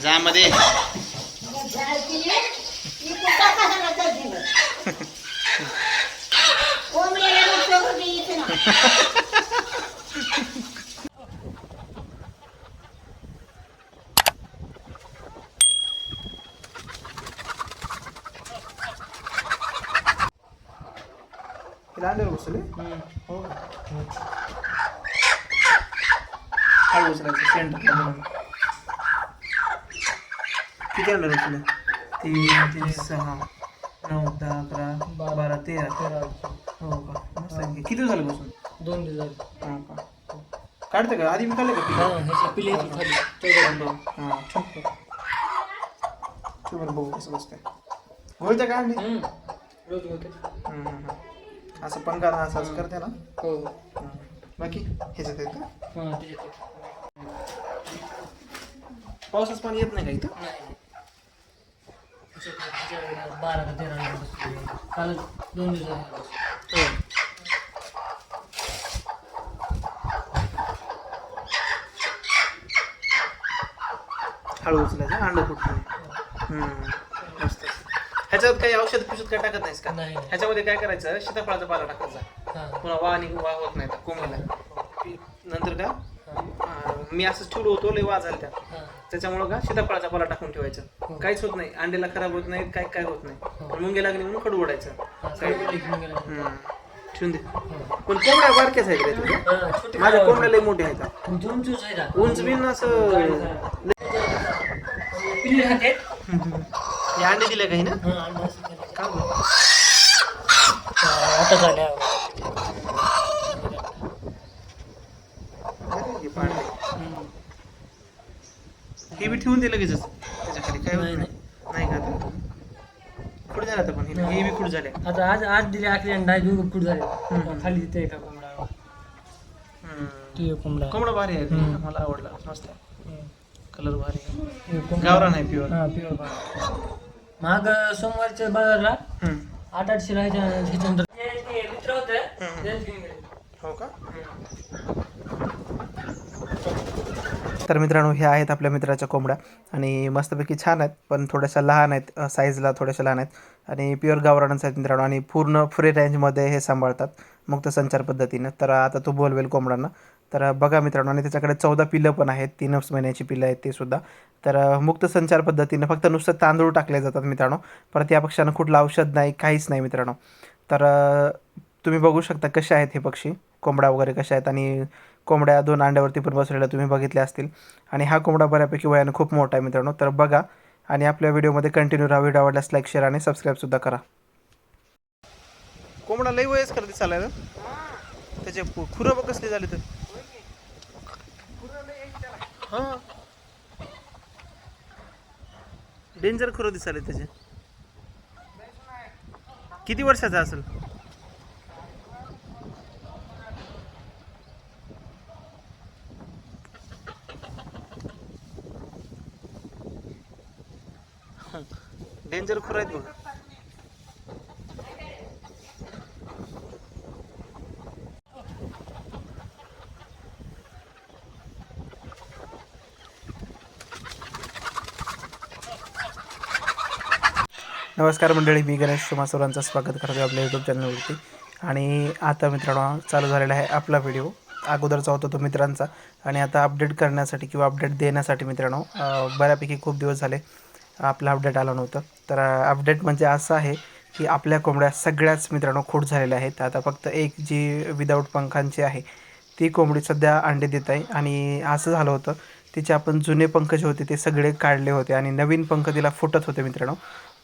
ज्यामध्ये अंड्यावर बसले? हो हळू उचलायचं. सेंटर किती अंडर बसले तीन तीन सहा नऊ दहा अकरा बारा तेरा. तेरा हो का? मस्त आहे. किती झाले बसून? दोन दिवस झाले. हा का? काढते का? आधी मी काढले का हा ह्याची पिली होती खाली चौदा हां. बरं बघू कसं बसतंय. गोळत्या का अंडी हम्म. रोज होते. हम्म, हम्म, हम्म. असं पंखा ना असं असं करते ना? हो. हम्म. बाकी? ह्याच्यात आहेत का? हा पावसाचं पाणी येत नाही का इथं? नाही. बारा का तेरा. काल दोन दिवस. हळू उचलायचं अंड फुटलं मस्त. ह्याच्यात काही औषध पिषध काय टाकत नाहीस का? नाही. ह्याच्यामध्ये काय करायचं? सीताफळाचा पाला टाकायचा हा. पुन्हा वाह आणि वाह होत नाही कोंबडीला नंतर का? अं, मी असंच ठेवलो होतो लय वाज झाला त्या. हा. त्याच्यामुळं का सीताफळाचा पाला टाकून ठेवायचं. हो. काहीच होत नाही. अंड्याला खराब होत नाही काय काय होत नाही. पण मुंगे लागली म्हणून खडू ओढायचं. हा. ठेवून दे. हो. पण कोंबड्या बारक्याच आहेत रे तुझ्या हा, माझ्या कोंबड्या लय मोठे आहेत. उंची उंच आहे का? उंच बिन असं हे अंडे दिले काही ना? हा. का? हा, आता झाल्या अरे, हे पांढरे. हम्म. हे बी ठेवून दे लगेचच. त्याच्याखाली काय होत नाही, नाही. नाही का आता? खुड झाला आता पण हे? बी खुड झाले आता आज आज दिले आखरी अंडा दोघं फूट झाले. खाली तिथे एका कोंबडा हम्म. ते कोंबडा. कोंबडा भारी आहे. हम्म. मला आवडला. मस्त कलर भारी आहे. हे कोंबडा- गावरान आहे प्युअर हा महाग सोमवारच्या बाजारला आठ आठशे ह्याच्या ह्याच्यानंतर. मित्र होते हम्म. तेच घेऊन गेले. हो का? तर मित्रांनो ह्या आहेत आपल्या मित्राच्या कोंबड्या. आणि मस्तपैकी छान आहेत पण थोड्याशा लहान आहेत साईजला थोड्याशा लहान आहेत. आणि प्युअर गावरानच आहेत मित्रांनो आणि पूर्ण फ्री रेंजमध्ये हे सांभाळतात मुक्त संचार पद्धतीनं. तर आता तो बोलवेल कोंबड्यांना. तर बघा मित्रांनो आणि त्याच्याकडे चौदा पिलं पण आहेत तीनच महिन्याची पिल्लं आहेत ते सुद्धा. तर मुक्त संचार पद्धतीनं फक्त नुसतं तांदूळ टाकले जातात मित्रांनो. परत या पक्ष्यांना कुठलं औषध नाही काहीच नाही मित्रांनो. तर तुम्ही बघू शकता कसे आहेत हे पक्षी कोंबड्या वगैरे कशा आहेत आणि कोंबड्या दोन अंड्यावरती पण बसलेल्या तुम्ही बघितल्या असतील. आणि हा कोंबडा बऱ्यापैकी वयानं खूप मोठा आहे मित्रांनो. तर बघा आणि आपल्या व्हिडिओमध्ये कंटिन्यू राहा. व्हिडिओ आवडल्यास लाईक शेअर आणि सबस्क्राईबसुद्धा करा. कोंबडा लई वयस करते चालायला त्याचे खु- खुरं बघ कसली झाली तर. हां. डेंजर खुरं दिसाले त्याचे. किती वर्षाचा असेल? डेंजर आहेत बघ नमस्कार मंडळी मी गणेश सरांचं स्वागत करतो आपल्या यूट्यूब चॅनलवरती आणि आता मित्रांनो चालू झालेला आहे आपला व्हिडिओ अगोदरचा होता तो मित्रांचा. आणि आता अपडेट करण्यासाठी किंवा अपडेट देण्यासाठी मित्रांनो बऱ्यापैकी खूप दिवस झाले. आपला अपडेट आला नव्हतं. तर अपडेट म्हणजे असं आहे की आपल्या कोंबड्या सगळ्याच मित्रांनो खोट झालेल्या आहेत. आता फक्त एक जी विदाऊट पंखांची आहे ती कोंबडी सध्या अंडे देत आहे. आणि असं झालं होतं तिचे आपण जुने पंख जे होते ते सगळे काढले होते. आणि नवीन पंख तिला फुटत होते मित्रांनो.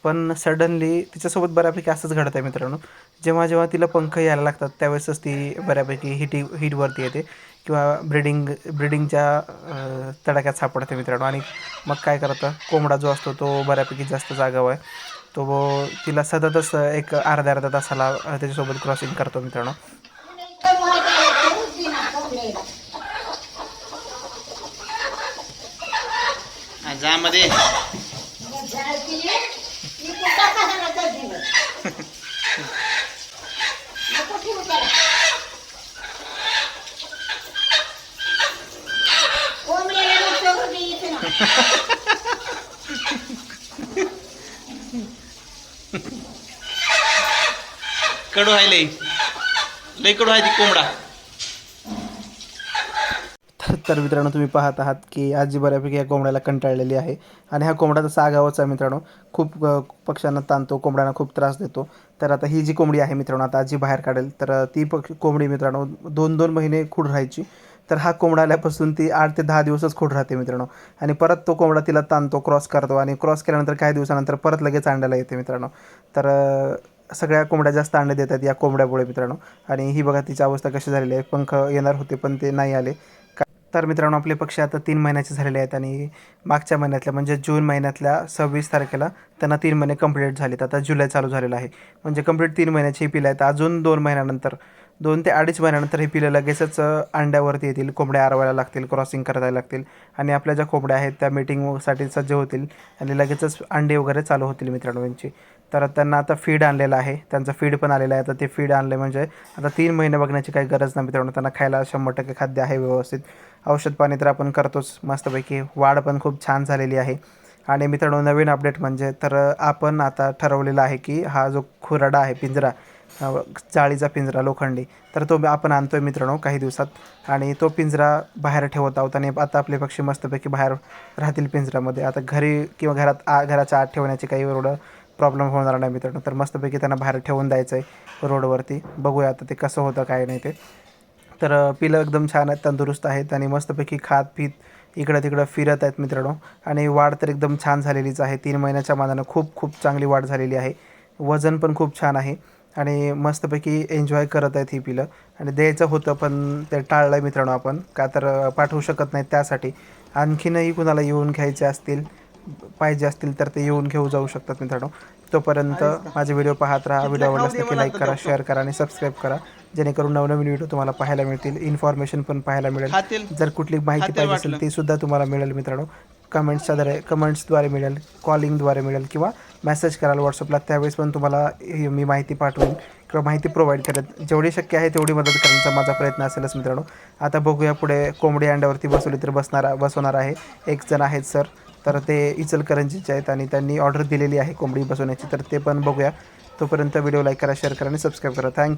पण सडनली तिच्यासोबत बऱ्यापैकी असंच घडत आहे मित्रांनो. जेव्हा जेव्हा तिला पंख यायला लागतात त्यावेळेसच ती बऱ्यापैकी हिटी हीटवरती येते. किंवा ब्रिडिंग ब्रिडिंगच्या तडाख्यात सापडते मित्रांनो. आणि मग काय करतं? कोंबडा जो असतो तो बऱ्यापैकी जास्त जागाव आहे. तो तिला सततच एक अर्ध्या अर्ध्या तासाला त्याच्यासोबत क्रॉसिंग करतो मित्रांनो. ज्यामध्ये कडू आहे लई. लई कडू आहे ती कोंबडा. तर तर मित्रांनो तुम्ही पाहत आहात की आजी बऱ्यापैकी या कोंबड्याला कंटाळलेली आहे. आणि हा कोंबडा तसा आगावाचा आहे मित्रांनो. खूप पक्ष्यांना ताणतो कोंबड्यांना खूप त्रास देतो. तर आता ही जी कोंबडी आहे मित्रांनो आता आजी बाहेर काढेल. तर ती पक्ष कोंबडी मित्रांनो दोन दोन महिने खूड राहायची. तर हा कोंबडा आल्यापासून ती आठ ते दहा दिवसच खूड राहते मित्रांनो. आणि परत तो कोंबडा तिला ताणतो क्रॉस करतो. आणि क्रॉस केल्यानंतर काही दिवसानंतर परत लगेच अंड्याला येते मित्रांनो. तर सगळ्या कोंबड्या जास्त अंडे देतात या कोंबड्यामुळे मित्रांनो. आणि ही बघा तिची अवस्था कशी झालेली आहे. पंख येणार होते पण ते नाही आले. का तर मित्रांनो आपले पक्षी आता तीन महिन्याचे झालेले आहेत आणि मागच्या महिन्यातल्या म्हणजे जून महिन्यातल्या सव्वीस तारखेला त्यांना तीन महिने कंप्लीट झालेत. आता जुलै चालू झालेला आहे. म्हणजे कंप्लीट तीन महिन्याची ही पिलं आहेत. अजून दोन महिन्यानंतर दोन ते अडीच महिन्यानंतर ही पिलं लगेचच अंड्यावरती येतील. कोंबड्या आरवायला लागतील क्रॉसिंग करायला लागतील. आणि आपल्या ज्या कोंबड्या आहेत त्या मीटिंगसाठी सज्ज होतील. आणि लगेचच अंडे वगैरे चालू होतील मित्रांनो यांची. तर त्यांना आता फीड आणलेलं आहे. त्यांचं फीड पण आलेलं आहे. तर ते फीड आणले म्हणजे आता तीन महिने बघण्याची काही गरज नाही मित्रांनो. त्यांना खायला शंभर टक्के खाद्य आहे व्यवस्थित. औषध पाणी तर आपण करतोच. मस्तपैकी वाढ पण खूप छान झालेली आहे. आणि मित्रांनो नवीन अपडेट म्हणजे तर आपण आता ठरवलेला आहे की हा जो खुराडा आहे पिंजरा जाळीचा पिंजरा लोखंडी तर तो आपण आणतो आहे मित्रांनो काही दिवसात. आणि तो पिंजरा बाहेर ठेवत आहोत आणि आता आपले पक्षी मस्तपैकी बाहेर राहतील पिंजऱ्यामध्ये. आता घरी किंवा घरात आ घराच्या आत ठेवण्याची काही एवढं प्रॉब्लेम होणार नाही मित्रांनो. तर मस्तपैकी त्यांना बाहेर ठेवून द्यायचं आहे रोडवरती. बघूया आता ते कसं होतं काय नाही ते. तर पिलं एकदम छान आहेत तंदुरुस्त आहेत आणि मस्तपैकी खात पीत इकडं तिकडं फिरत आहेत मित्रांनो. आणि वाढ तर एकदम छान झालेलीच आहे. तीन महिन्याच्या मानानं खूप खूप चांगली वाढ झालेली आहे. वजन पण खूप छान आहे आणि मस्तपैकी एन्जॉय करत आहेत ही पिलं. आणि द्यायचं होतं पण ते टाळलं आहे मित्रांनो आपण. का तर पाठवू शकत नाही त्यासाठी. आणखीनही कुणाला येऊन घ्यायचे असतील पाहिजे असतील तर ते येऊन घेऊ जाऊ शकतात मित्रांनो. तोपर्यंत माझे व्हिडिओ पाहत राहा. व्हिडिओ आवडल्यास नक्की लाईक करा शेअर करा आणि सबस्क्राईब करा. जेणेकरून नवनवीन व्हिडिओ तुम्हाला पाहायला मिळतील इन्फॉर्मेशन पण पाहायला मिळेल. जर कुठली माहिती पाहिजे असेल. ती सुद्धा तुम्हाला मिळेल मित्रांनो. कमेंट्सच्या द्वारे कमेंट्सद्वारे मिळेल कॉलिंगद्वारे मिळेल किंवा मेसेज कराल व्हॉट्सअपला त्यावेळेस पण तुम्हाला ही मी माहिती पाठवून किंवा माहिती प्रोव्हाइड करेन. जेवढी शक्य आहे तेवढी मदत करण्याचा माझा प्रयत्न असेलच मित्रांनो. आता बघूया पुढे कोंबडी अंड्यावरती बसवली तर बसणार बसवणार आहे. एक जण आहेत सर तर ते इचलकरंजीचे आहेत आणि त्यांनी ऑर्डर दिलेली आहे कोंबडी बसवण्याची. तर ते पण बघूया. तोपर्यंत व्हिडिओ लाईक करा शेअर करा आणि सबस्क्राईब करा. थँक्यू